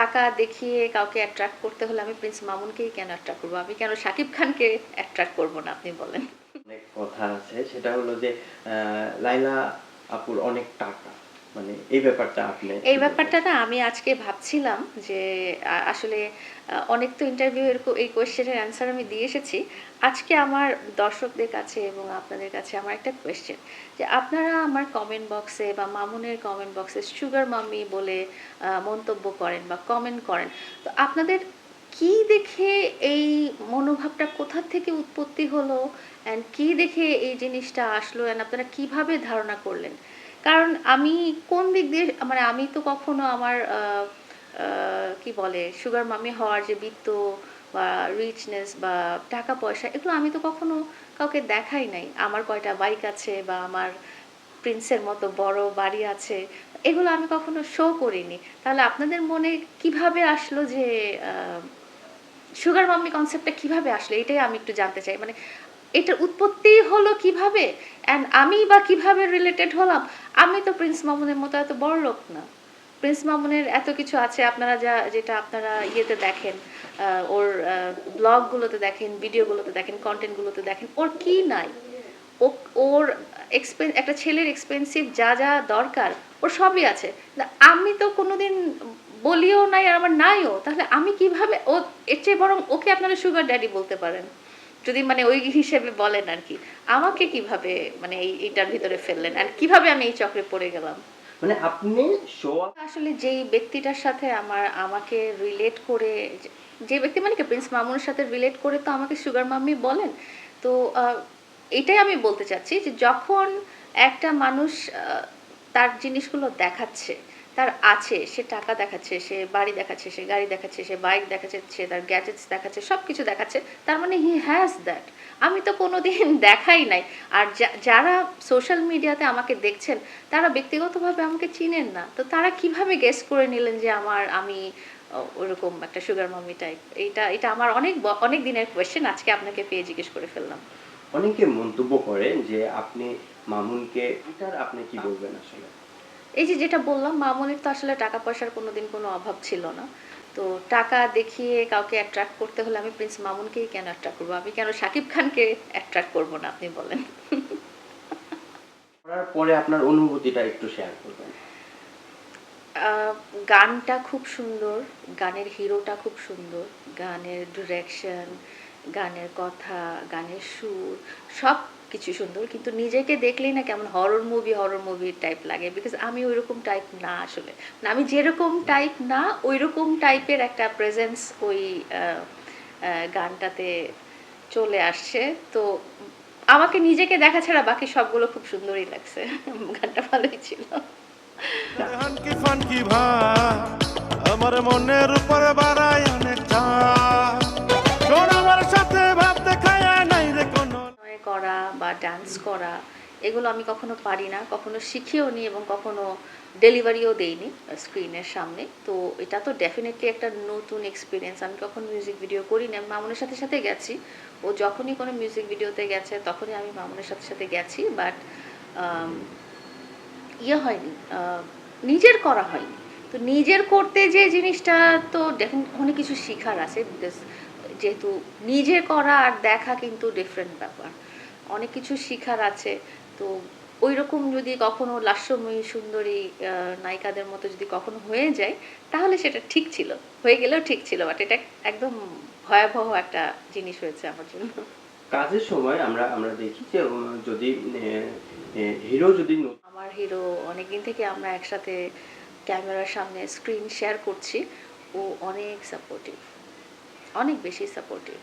টাকা দেখিয়ে কাউকে অ্যাট্রাক্ট করতে হলে আমি প্রিন্স মামুনকেই কেন অ্যাট্রাক্ট করব? আমি কেন শাকিব খানকে অ্যাট্রাক্ট করব না, আপনি বলেন? অনেক কথা আছে। সেটা হলো যে লাইলা আপুর অনেক টাকা। মানে এই ব্যাপারটা আপনি এই ব্যাপারটা না আমি আজকে ভাবছিলাম যে আসলে অনেক তো ইন্টারভিউ এই কোয়েশ্চেনের অ্যান্সার আমি দিয়ে এসেছি। আজকে আমার দর্শকদের কাছে এবং আপনাদের কাছে আমার একটা কোয়েশ্চেন যে আপনারা আমার কমেন্ট বক্সে বা মামুনের কমেন্ট বক্সে সুগার মাম্মি বলে মন্তব্য করেন বা কমেন্ট করেন তো আপনাদের কি দেখে এই মনোভাবটা কোথা থেকে উৎপত্তি হলো? অ্যান্ড কি দেখে এই জিনিসটা আসলো? অ্যান্ড আপনারা কীভাবে ধারণা করলেন? কারণ আমি কোন দিক দিয়ে মানে আমি তো কখনো আমার কি বলে সুগার মামি হওয়ার যে বৃত্ত বা রিচনেস বা টাকা পয়সা, এগুলো আমি তো কখনো কাউকে দেখাই নাই। আমার কয়টা বাইক আছে বা আমার প্রিন্সের মতো বড় বাড়ি আছে, এগুলো আমি কখনো শো করিনি। তাহলে আপনাদের মনে কীভাবে আসলো যে সুগার মাম্মি কনসেপ্টটা কীভাবে আসলো? এটাই আমি একটু জানতে চাই। মানে এটার উৎপত্তি হলো কীভাবে? অ্যান্ড আমি বা কীভাবে রিলেটেড হলাম? আমি তো প্রিন্স মামুনের মতো এত বড় লোক না। প্রিন্স মামুনের এত কিছু আছে, আপনারা যা, যেটা আপনারা ইয়েতে দেখেন ওর ব্লগগুলোতে দেখেন ভিডিওগুলোতে দেখেন কন্টেন্টগুলোতে দেখেন, ওর কি নাই? ও- ওর এক্সপেন একটা ছেলের এক্সপেন্সিভ যা যা দরকার, ওর সবই আছে। আমি তো কোনোদিন বলিও নাই আর আমার নাইও। তাহলে আমি কীভাবে ও, এর চেয়ে বরং ওকে আপনারা সুগার ড্যাডি বলতে পারেন। যদি মানে ওই হিসেবে বলেন আর কি আমাকে কীভাবে মানে এই এটার ভিতরে ফেললেন? আর কীভাবে আমি এই চক্রে পড়ে গেলাম? মানে আপনি আসলে যেই ব্যক্তিটার সাথে আমার আমাকে রিলেট করে যে- ব্যক্তি মানে কি প্রিন্স মামুনের সাথে রিলেট করে তো আমাকে সুগার মাম্মি বলেন তো এটাই আমি বলতে চাচ্ছি যে যখন একটা মানুষ তার জিনিসগুলো দেখাচ্ছে তার আছে, সে টাকা দেখাচ্ছে, সে বাড়ি দেখাচ্ছে, সে গাড়ি দেখাচ্ছে, সে বাইক দেখাচ্ছে, সে তার গ্যাজেটস দেখাচ্ছে সব কিছু দেখাচ্ছে, তার মানে হি হ্যাজ দ্যাট আমি তো কোনোদিন দেখাই নাই। আর যারা সোশ্যাল মিডিয়াতে আমাকে দেখছেন, তারা ব্যক্তিগতভাবে আমাকে চিনেন না। তো তারা কীভাবে গেস করে নিলেন যে আমার, আমি ওরকম একটা সুগার মামি টাইপ এটা এটা আমার অনেক অনেক দিনের কোয়েশ্চেন আজকে আপনাকে পেয়ে জিজ্ঞেস করে ফেললাম। অনেকে মন্তব্য করে যে আপনি মামুনকে আপনি কি বলবেন আসলে? এই যে যেটা বললাম মামুনের তো আসলে টাকা পয়সার কোনোদিন কোনো অভাব ছিল না। তো টাকা দেখিয়ে কাউকে অ্যাট্রাক্ট করতে হলে আমি প্রিন্স মামুনকেই কেন অ্যাট্রাক্ট করব? আমি কেন শাকিব খানকে অ্যাট্রাক্ট করব না আপনি বলেন? করার পরে আপনার অনুভূতিটা একটু শেয়ার করবেন। গানটা খুব সুন্দর গানের হিরোটা খুব সুন্দর। গানের ডিরেকশন গানের কথা গানের সুর সব কিছু সুন্দর, কিন্তু নিজেকে দেখলেই না কেমন হরর মুভি হরর মুভির টাইপ লাগে বিকজ আমি ওইরকম টাইপ না আসলে। মানে আমি যেরকম টাইপ না ওই রকম টাইপের একটা প্রেজেন্স ওই গানটাতে চলে আসছে। তো আমাকে নিজেকে দেখা ছাড়া বাকি সবগুলো খুব সুন্দরই লাগছে। গানটা ভালোই ছিল। আমার মনের বা ডান্স করা, এগুলো আমি কখনো পারি না, কখনো শিখিও নি এবং কখনো ডেলিভারিও দেইনি স্ক্রিনের সামনে। তো এটা তো ডেফিনেটলি একটা নতুন এক্সপিরিয়েন্স আমি কখনো মিউজিক ভিডিও করি না মামুনের সাথে সাথে গেছি। ও যখনই কোনো মিউজিক ভিডিওতে গেছে, তখনই আমি মামুনের সাথে সাথে গেছি। বাট ইয়ে হয়নি নিজের করা হয়নি। তো নিজের করতে যে জিনিসটা তো ডেফিনেট অনেক কিছু শেখার আছে। বিকজ যেহেতু নিজে করা আর দেখা কিন্তু ডিফারেন্ট ব্যাপার। অনেক কিছু শিখার আছে। তো ওই রকম যদি কখনো লাস্যময়ী সুন্দরী নায়িকাদের মতো যদি কখনো হয়ে যায় তাহলে সেটা ঠিক ছিল। হয়ে গেলেও ঠিক ছিল বাট এটা একদম ভয়াবহ একটা জিনিস হয়েছে আমার জন্য। কাজের সময় আমরা আমরা দেখি যে যদি হিরো যদি আমার হিরো অনেকদিন থেকে আমরা একসাথে ক্যামেরার সামনে স্ক্রিন শেয়ার করছি। ও অনেক সাপোর্টিভ অনেক বেশি সাপোর্টিভ